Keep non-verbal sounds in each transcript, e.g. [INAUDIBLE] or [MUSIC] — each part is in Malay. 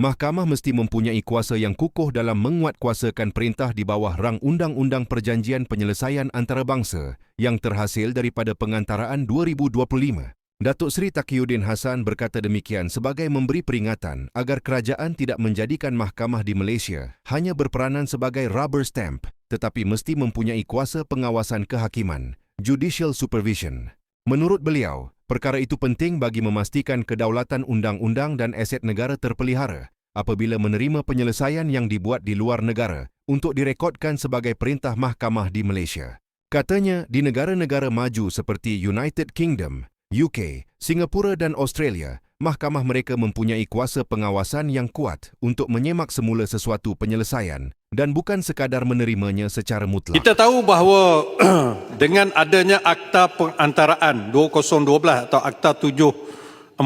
mahkamah mesti mempunyai kuasa yang kukuh dalam menguatkuasakan perintah di bawah rang Undang-Undang Perjanjian Penyelesaian Antarabangsa yang terhasil daripada pengantaraan 2025. Datuk Seri Taqiyuddin Hassan berkata demikian sebagai memberi peringatan agar kerajaan tidak menjadikan mahkamah di Malaysia hanya berperanan sebagai rubber stamp tetapi mesti mempunyai kuasa pengawasan kehakiman, judicial supervision. Menurut beliau, perkara itu penting bagi memastikan kedaulatan undang-undang dan aset negara terpelihara apabila menerima penyelesaian yang dibuat di luar negara untuk direkodkan sebagai perintah mahkamah di Malaysia. Katanya, di negara-negara maju seperti United Kingdom, UK, Singapura dan Australia, mahkamah mereka mempunyai kuasa pengawasan yang kuat untuk menyemak semula sesuatu penyelesaian dan bukan sekadar menerimanya secara mutlak. Kita tahu bahawa [CLEARS THROAT] dengan adanya akta pengantaraan 2012 atau akta 749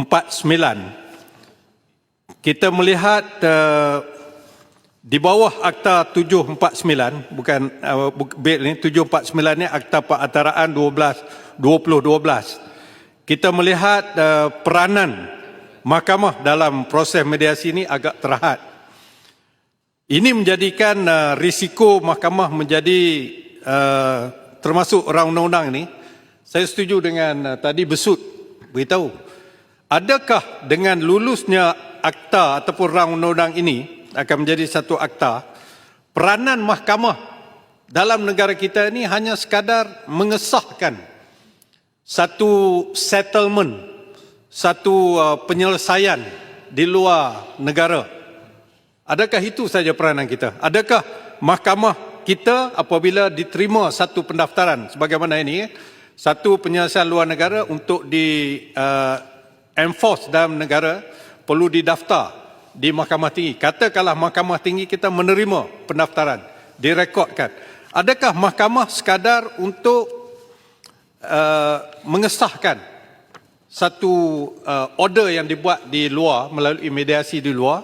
kita melihat uh, di bawah akta 749 bukan uh, bil ni 749 ni akta pengantaraan 12 2012 kita melihat uh, peranan mahkamah dalam proses mediasi ini agak terhad. Ini menjadikan uh, risiko mahkamah menjadi uh, termasuk orang undang-undang ini. Saya setuju dengan uh, tadi besut beritahu. Adakah dengan lulusnya akta ataupun rang undang-undang ini akan menjadi satu akta, peranan mahkamah dalam negara kita ini hanya sekadar mengesahkan satu settlement, satu uh, penyelesaian di luar negara. Adakah itu saja peranan kita? Adakah mahkamah kita apabila diterima satu pendaftaran sebagaimana ini, satu penyelesaian luar negara untuk di uh, enforce dalam negara perlu didaftar di mahkamah tinggi. Katakanlah mahkamah tinggi kita menerima pendaftaran, direkodkan. Adakah mahkamah sekadar untuk Uh, mengesahkan satu uh, order yang dibuat di luar melalui mediasi di luar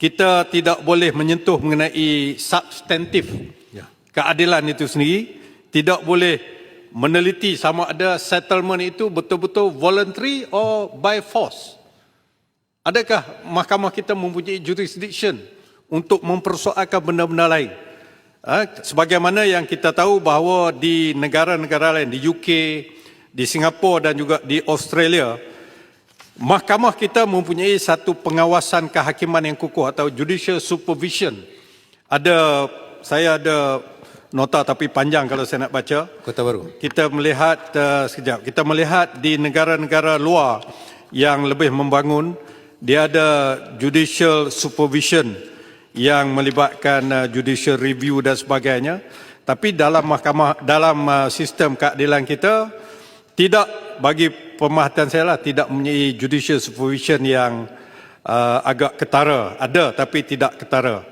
kita tidak boleh menyentuh mengenai substantif ya. keadilan itu sendiri. Tidak boleh meneliti sama ada settlement itu betul-betul voluntary or by force. Adakah mahkamah kita mempunyai jurisdiction untuk mempersoalkan benda-benda lain? Ha, sebagaimana yang kita tahu bahawa di negara-negara lain, di UK, di Singapura dan juga di Australia, mahkamah kita mempunyai satu pengawasan kehakiman yang kukuh atau judicial supervision. Ada, saya ada nota tapi panjang kalau saya nak baca. Kota Baru. Kita melihat, uh, sekejap, kita melihat di negara-negara luar yang lebih membangun, dia ada judicial supervision yang melibatkan uh, judicial review dan sebagainya tapi dalam mahkamah dalam uh, sistem keadilan kita tidak bagi pemahatan saya lah tidak mempunyai judicial supervision yang uh, agak ketara. Ada tapi tidak ketara